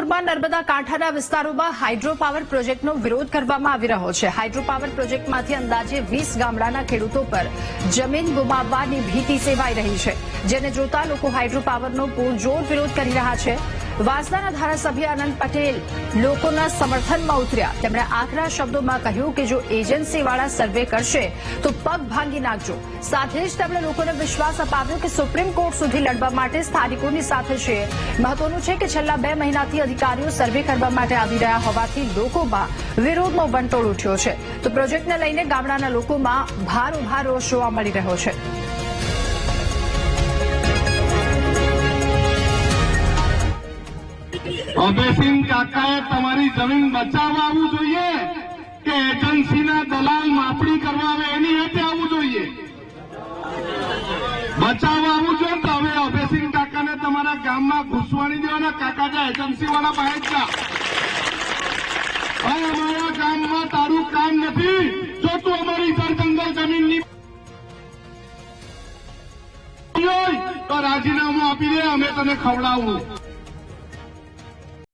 ડુંગરપુરમાં નર્મદા કાંઠાના વિસ્તારોમાં hydro power પ્રોજેક્ટનો વિરોધ કરવામાં આવી રહ્યો છે. હાઇડ્રો પાવર પ્રોજેક્ટમાંથી અંદાજે વીસ ગામડાના ખેડૂતો પર જમીન ગુમાવવાની ભીતિ સેવાઈ રહી છે. જેને જોતા લોકો હાઇડ્રો પાવરનો પૂરજોર વિરોધ કરી રહ્યા છે. વાંસદાના ધારાસભ્ય આનંદ પટેલ લોકોના સમર્થનમાં ઉતર્યા. તેમણે આકરા શબ્દોમાં કહ્યું કે જો એજન્સીવાળા સર્વે કરશે, તો પગ ભાંગી નાખજો. સાથે જ તેમણે લોકોને વિશ્વાસ અપાવ્યો કે સુપ્રીમ કોર્ટ સુધી લડવા માટે સ્થાનિકોની સાથે છે. મહત્વનું છે કે છેલ્લા બે મહિનાથી અધિકારીઓ સર્વે કરવા માટે આવી રહ્યા હોવાથી લોકોમાં વિરોધનો વંટોળ ઉઠ્યો છે. તો પ્રોજેક્ટને લઈને ગામડાના લોકોમાં ભાર રોષ જોવા મળી રહ્યો છે. અભયસિંહ કાકાએ તમારી જમીન બચાવવા આવવું જોઈએ કે એજન્સીના દલાલ માપણી કરવા આવે એની હાથે આવવું જોઈએ? બચાવવા આવવું જોઈએ તો હવે અભયસિંહ કાકાને તમારા ગામમાં ઘૂસવાની દેવાના કાકા જા એજન્સી ભાઈ, અમારા ગામમાં તારું કામ નથી. જો તું અમારી જળ જમીનની તો રાજીનામું આપી દે, અમે તને ખવડાવવું